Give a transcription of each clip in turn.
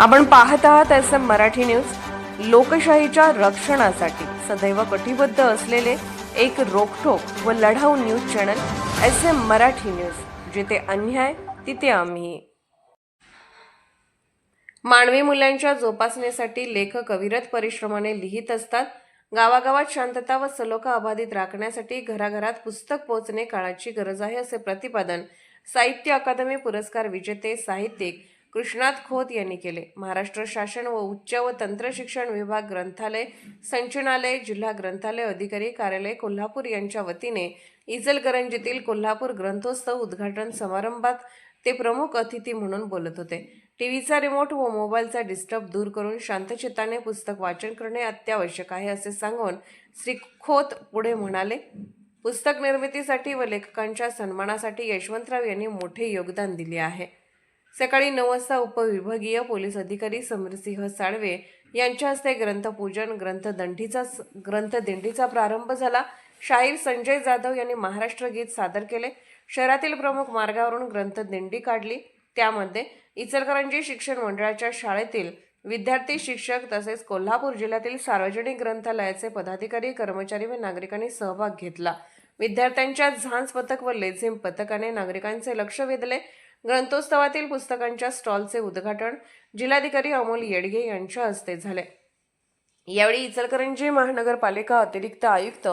आपण पाहत आहात एस एम मराठी न्यूज. लोकशाहीच्या रक्षणासाठी सदैव कटिबद्ध असलेले एक रोखोक व लढाऊ news channel S M Marathi news. जिथे अन्याय तिथे आम्ही. मानवी मुलांच्या जोपासनेसाठी लेखक अविरत परिश्रमाने लिहित असतात. गावागावात शांतता व सलोखा अबाधित राखण्यासाठी घराघरात पुस्तक पोहोचणे काळाची गरज आहे असे प्रतिपादन साहित्य अकादमी पुरस्कार विजेते साहित्यिक कृष्णात खोत यांनी केले. महाराष्ट्र शासन व उच्च व तंत्र शिक्षण विभाग ग्रंथालय संचनालय जिल्हा ग्रंथालय अधिकारी कार्यालय कोल्हापूर यांच्या वतीने इचलकरंजीतील कोल्हापूर ग्रंथोत्सव उद्घाटन समारंभात ते प्रमुख अतिथी म्हणून बोलत होते. टीव्हीचा रिमोट व मोबाईलचा डिस्टर्ब दूर करून शांतचित्ताने पुस्तक वाचन करणे अत्यावश्यक आहे असे सांगून श्री खोत पुढे म्हणाले पुस्तक निर्मितीसाठी व लेखकांच्या सन्मानासाठी यशवंतराव यांनी मोठे योगदान दिले आहे. सकाळी नऊ वाजता उपविभागीय पोलीस अधिकारी समरसिंह साळवे यांच्या हस्ते ग्रंथपूजन ग्रंथदंडीचा ग्रंथदिंडीचा प्रारंभ झाला. शाहीर संजय जाधव यांनी महाराष्ट्र गीत सादर केले. शहरातील प्रमुख मार्गावरून ग्रंथदिंडी काढली. त्यामध्ये इचलकरंजी शिक्षण मंडळाच्या शाळेतील विद्यार्थी शिक्षक तसेच कोल्हापूर जिल्ह्यातील सार्वजनिक ग्रंथालयाचे पदाधिकारी कर्मचारी व नागरिकांनी सहभाग घेतला. विद्यार्थ्यांच्या झांज पथक व लेझिम पथकाने नागरिकांचे लक्ष वेधले. ग्रंथोत्सवातील पुस्तकांच्या स्टॉलचे उद्घाटन जिल्हाधिकारी अमोल येडगे यांच्या हस्ते झाले. यावेळी इचलकरंजी महानगरपालिका अतिरिक्त आयुक्त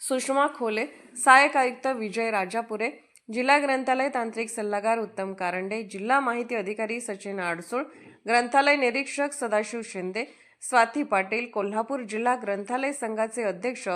सुषमा खोले सहाय्यक आयुक्त विजय राजापुरे जिल्हा ग्रंथालय तांत्रिक सल्लागार उत्तम कारंडे जिल्हा माहिती अधिकारी सचिन आडसूळ ग्रंथालय निरीक्षक सदाशिव शिंदे स्वाती पाटील कोल्हापूर जिल्हा ग्रंथालय संघाचे अध्यक्ष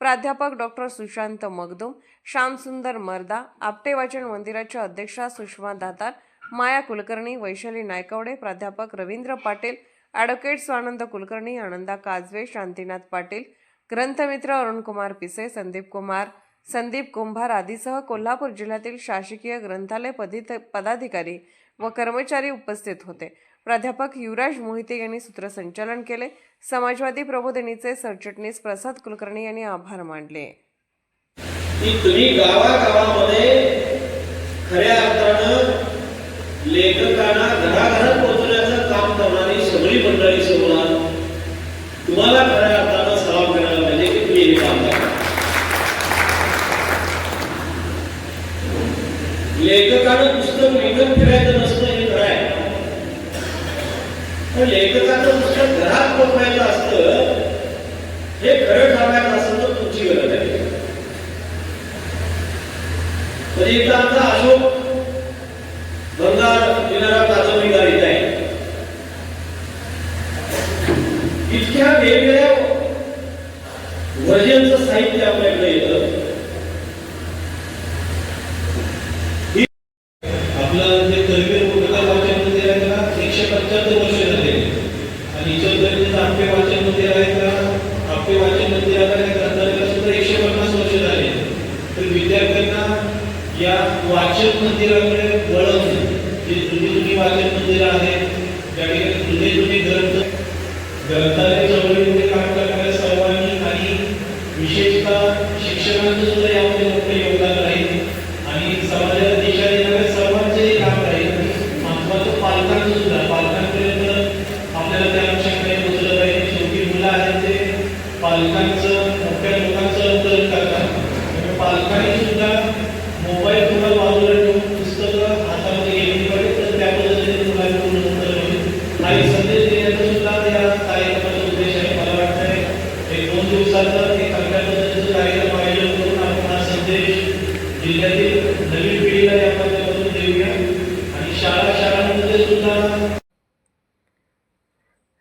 प्राध्यापक डॉक्टर सुशांत मगदुम श्यामसुंदर मर्दा आपटे वाचन मंदिराच्या अध्यक्षा सुषमा दातार माया कुलकर्णी वैशाली नायकवडे प्राध्यापक रवींद्र पाटील ॲडव्होकेट स्वानंद कुलकर्णी आनंदा काजवे शांतीनाथ पाटील ग्रंथमित्र अरुणकुमार पिसे संदीप कुमार संदीप कुंभार आदीसह कोल्हापूर जिल्ह्यातील शासकीय ग्रंथालय पदित पदाधिकारी व कर्मचारी उपस्थित होते. प्राध्यापक युवराज मोहिते यांनी सूत्रसंचालन केले. समाजवादी प्रबोधिनीचे सरचिटणीस प्रसाद कुलकर्णी यांनी आभार मानले. तुम्ही गावागावामध्ये खऱ्या अर्थानं लेखकांना घराघरात पोहोचण्याचं काम करणारी सगळी मंडळी समोर तुम्हाला खऱ्या अर्थानं सलाम करायला पाहिजे की तुम्ही हे काम करा. लेखकानं पुस्तक लेखन फिरायचं नसतं लेखकाचं पुस्तक घरात पोहोचायचं असतं हे खरं ठरवायचं असं तर तुमची गरज आहे. तर एकदा आमचा अशोक बंगाल किनारा प्राथमिक येत आहे. इतक्या वेगवेगळ्या वर्जनचं साहित्य आपल्याकडे येतं आपलं जे करवीर मुलगा वाचन मंदिर आहे त्याला एकशे पंच्याहत्तर वर्ष झाले आणि इचलकरंजीचं आपटे वाचन मंदिर आहे का आपटे वाचन मंदिराला त्या ग्रंथालयाला सुद्धा एकशे पन्नास वर्ष झाले. तर विद्यार्थ्यांना या वाचन मंदिराकडे वळवणे जे जुनी जुनी वाचन मंदिरं आहेत त्या ठिकाणी जुने जुने ग्रंथ ग्रंथालय चळवळीमध्ये काम करणाऱ्या सर्वांनी आणि विशेषतः शिक्षकांचं सुद्धा यामध्ये मोठं योगदान राहील आणि समाजाला दिशा देणाऱ्या सर्वांचंही काम राहील आणि महत्वाचं पालकांचं सुद्धा पालकांपर्यंत आपल्याला त्या अंशाकडे पोचलं पाहिजे शेवटी मुलं आहेत ते पालकांचं मोठ्या लोकांचं करतात. पालकांनी सुद्धा मोबाईल थोडा बाजूला ठेवून पुस्तकं हातामध्ये घेतली पाहिजे तर त्या पद्धतीने मुलांना पूर्ण उत्तर संदेश देण्याचा सुद्धा या कार्यक्रमाचा उद्देश आहे. मला वाटतंय एक दोन दिवसाचा एक चांगल्या पद्धतीचं कार्यक्रम आयोजन करून आपण हा संदेश जिल्ह्यातील नवीन पिढीला या माध्यमातून देऊया. आणि शाळा शाळांमध्ये सुद्धा